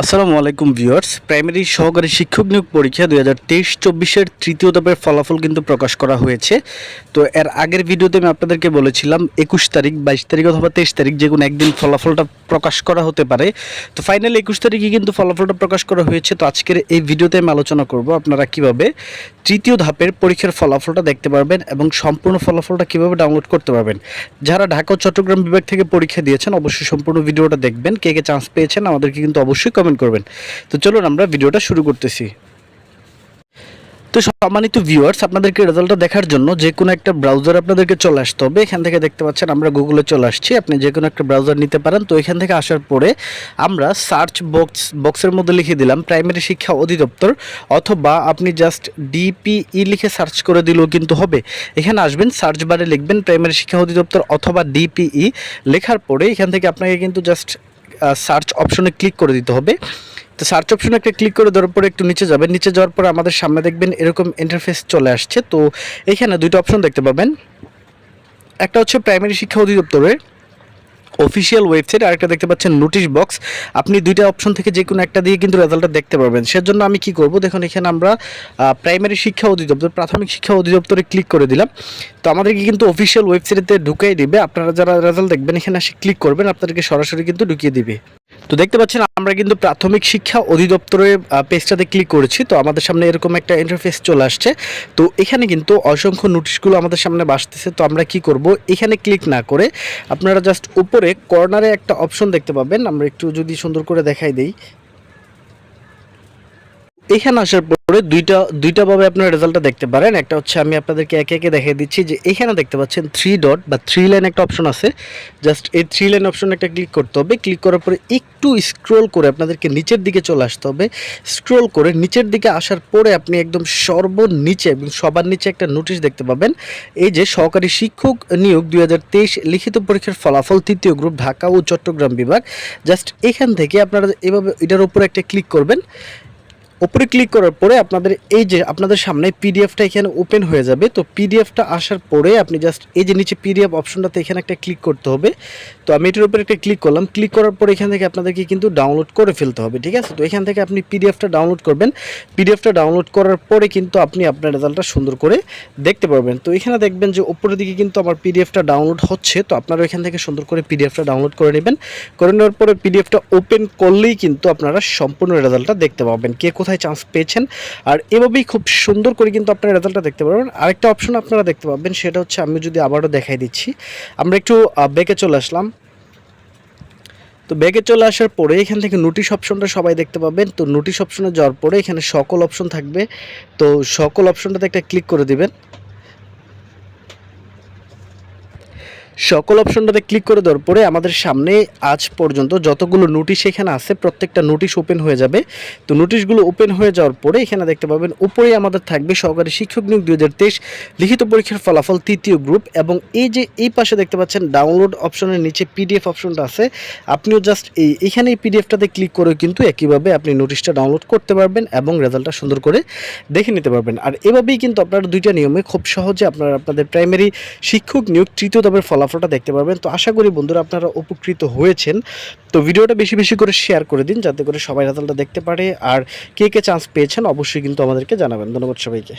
আসসালামু আলাইকুম viewers. Primary সহকারী শিক্ষক নিয়োগ পরীক্ষা দুই হাজার তেইশ চব্বিশের তৃতীয় ধাপের ফলাফল কিন্তু প্রকাশ করা হয়েছে। তো এর আগের ভিডিওতে আমি আপনাদেরকে বলেছিলাম, একুশ তারিখ, বাইশ তারিখ অথবা তেইশ তারিখ যে কোনো একদিন ফলাফলটা প্রকাশ করা হতে পারে। তো ফাইনালি একুশ তারিখে কিন্তু ফলাফলটা প্রকাশ করা হয়েছে। তো আজকের এই ভিডিওতে আমি আলোচনা করব আপনারা কীভাবে তৃতীয় ধাপের পরীক্ষার ফলাফলটা দেখতে পারবেন এবং সম্পূর্ণ ফলাফলটা কীভাবে ডাউনলোড করতে পারবেন। যারা ঢাকা চট্টগ্রাম বিভাগ থেকে পরীক্ষা দিয়েছেন, অবশ্যই সম্পূর্ণ ভিডিওটা দেখবেন। কে কে চান্স পেয়েছেন, আমাদেরকে কিন্তু অবশ্যই কমেন্ট করবেন। তো চলুন আমরা ভিডিওটা শুরু করতেছি। তো সম্মানিত ভিউয়ার্স আপনাদেরকে রেজাল্টটা দেখার জন্য যে কোনো একটা ব্রাউজার আপনাদেরকে চলে আসতে হবে। এখান থেকে দেখতে পাচ্ছেন আমরা গুগলে চলে আসছি। আপনি যে কোনো একটা ব্রাউজার নিতে পারেন। তো এখান থেকে আসার পরে আমরা সার্চ বক্স বক্সের মধ্যে লিখে দিলাম প্রাইমারি শিক্ষা অধিদপ্তর, অথবা আপনি জাস্ট ডিপিই লিখে সার্চ করে দিলেও কিন্তু হবে। এখানে আসবেন সার্চ বারে লিখবেন প্রাইমারি শিক্ষা অধিদপ্তর অথবা ডিপিই লেখার পরে এখান থেকে আপনাকে কিন্তু জাস্ট সার্চ অপশনে ক্লিক করে দিতে হবে। তো সার্চ অপশনে একটা ক্লিক করে দেওয়ার পরে একটু নিচে যাবেন। নিচে যাওয়ার পরে আমাদের সামনে দেখবেন এরকম ইন্টারফেস চলে আসছে। তো এখানে দুইটা অপশন দেখতে পাবেন। একটা হচ্ছে প্রাইমারি শিক্ষা অধিদপ্তরের। অফিসিয়াল ওয়েবসাইট আরেকটা দেখতে পাচ্ছেন নোটিশ বক্স আপনি দুইটা অপশন থেকে যে কোনো একটা দিয়ে কিন্তু রেজাল্টটা দেখতে পারবেন। সেজন্য আমি কি করব? দেখুন, এখানে আমরা প্রাইমারি শিক্ষা অধিদপ্তর, প্রাথমিক শিক্ষা অধিদপ্তরে ক্লিক করে দিলাম। তো আমাদেরকে কিন্তু অফিসিয়াল ওয়েবসাইটে ঢুকিয়ে দিবে। আপনারা যারা রেজাল্ট দেখবেন, এখানে এসে ক্লিক করবেন। আপনাদেরকে সরাসরি কিন্তু ঢুকিয়ে দিবে। তো দেখতে পাচ্ছেন, আমরা কিন্তু প্রাথমিক শিক্ষা অধিদপ্তরের পেজটাতে ক্লিক করেছি। তো আমাদের সামনে এরকম একটা ইন্টারফেস চলে আসছে। তো এখানে কিন্তু অসংখ্য নোটিশগুলো আমাদের সামনে বাসতেছে। তো আমরা কি করব? এখানে ক্লিক না করে আপনারা জাস্ট উপরে কর্নারে একটা অপশন দেখতে পাবেন। আমরা একটু যদি সুন্দর করে দেখাই দিই। এখানে আসার পরে দুইটা দুইটা ভাবে আপনারা রেজাল্টটা দেখতে পারেন। একটা হচ্ছে আমি আপনাদেরকে একে একে দেখিয়ে দিচ্ছি যে এখানে দেখতে পাচ্ছেন থ্রি ডট বা থ্রি লাইন একটা অপশন আছে। জাস্ট এই থ্রি লাইন অপশন একটা ক্লিক করতে হবে। ক্লিক করার পরে একটু স্ক্রোল করে আপনাদেরকে নিচের দিকে চলে আসতে হবে। স্ক্রোল করে নিচের দিকে আসার পরে আপনি একদম সর্বনিচে এবং সবার নিচে একটা নোটিশ দেখতে পাবেন। এই যে সহকারী শিক্ষক নিয়োগ দুই হাজার তেইশ লিখিত পরীক্ষার ফলাফল তৃতীয় গ্রুপ ঢাকা ও চট্টগ্রাম বিভাগ। জাস্ট এখান থেকে আপনারা এভাবে এটার উপরে একটা ক্লিক করবেন। উপরে ক্লিক করার পরে আপনাদের এই যে আপনাদের সামনে পিডিএফটা এখানে ওপেন হয়ে যাবে। তো পিডিএফটা আসার পরে আপনি জাস্ট এই যে নিচে পিডিএফ অপশনটাতে এখানে একটা ক্লিক করতে হবে। তো আমি এটার উপরে একটা ক্লিক করলাম। ক্লিক করার পরে এখান থেকে আপনাদেরকে কিন্তু ডাউনলোড করে ফেলতে হবে, ঠিক আছে? তো এখান থেকে আপনি পিডিএফটা ডাউনলোড করবেন। পিডিএফটা ডাউনলোড করার পরে কিন্তু আপনি আপনার রেজাল্টটা সুন্দর করে দেখতে পারবেন। তো এখানে দেখবেন যে ওপরের দিকে কিন্তু আমার পিডিএফটা ডাউনলোড হচ্ছে। তো আপনারা এখান থেকে সুন্দর করে পিডিএফটা ডাউনলোড করে নেবেন। করে নেওয়ার পরে পিডিএফটা ওপেন করলেই কিন্তু আপনারা সম্পূর্ণ রেজাল্টটা দেখতে পাবেন। কে কোথায় চান্স পেয়েছেন? আর এভাবেই খুব সুন্দর করে কিন্তু আপনারা রেজাল্টটা দেখতে পারবেন। আরেকটা অপশন আপনারা দেখতে পাবেন, সেটা হচ্ছে আমি যদি আবারও দেখাই দিচ্ছি। আমরা একটু বেঁকে চলে আসলাম। তো ব্যাগে চলে আসার পরে এখান থেকে নোটিশ অপশনটা সবাই দেখতে পাবেন। তো নোটিশ অপশনে যাওয়ার পরে এখানে সকল অপশন থাকবে। তো সকল অপশনটাতে একটা ক্লিক করে দিবেন। সকল অপশনটাতে ক্লিক করে দেওয়ার পরে আমাদের সামনে আজ পর্যন্ত যতগুলো নোটিশ এখানে আছে, প্রত্যেকটা নোটিশ ওপেন হয়ে যাবে। তো নোটিশগুলো ওপেন হয়ে যাওয়ার পরে এখানে দেখতে পাবেন উপরে আমাদের থাকবে সহকারী শিক্ষক নিয়োগ দুই হাজার তেইশ, লিখিত পরীক্ষার ফলাফল তৃতীয় গ্রুপ এবং এই যে এই পাশে দেখতে পাচ্ছেন ডাউনলোড অপশনের নিচে পিডিএফ অপশনটা আছে। আপনিও জাস্ট এই এখানে এই পিডিএফটাতে ক্লিক করে কিন্তু একইভাবে আপনি নোটিশটা ডাউনলোড করতে পারবেন এবং রেজাল্টটা সুন্দর করে দেখে নিতে পারবেন। আর এভাবেই কিন্তু আপনারা দুইটা নিয়মে খুব সহজে আপনারা আপনাদের প্রাইমারি শিক্ষক নিয়োগ তৃতীয় ধাপের ফলাফলটা দেখতে পারবেন। তো আশা করি বন্ধুরা আপনারা উপকৃত হয়েছেন। তো ভিডিওটা বেশি বেশি করে শেয়ার করে দিন, যাতে করে সবাই রেজাল্টটা দেখতে পারে। আর কে কে চান্স পেয়েছেন, অবশ্যই কিন্তু আমাদেরকে জানাবেন। ধন্যবাদ সবাইকে।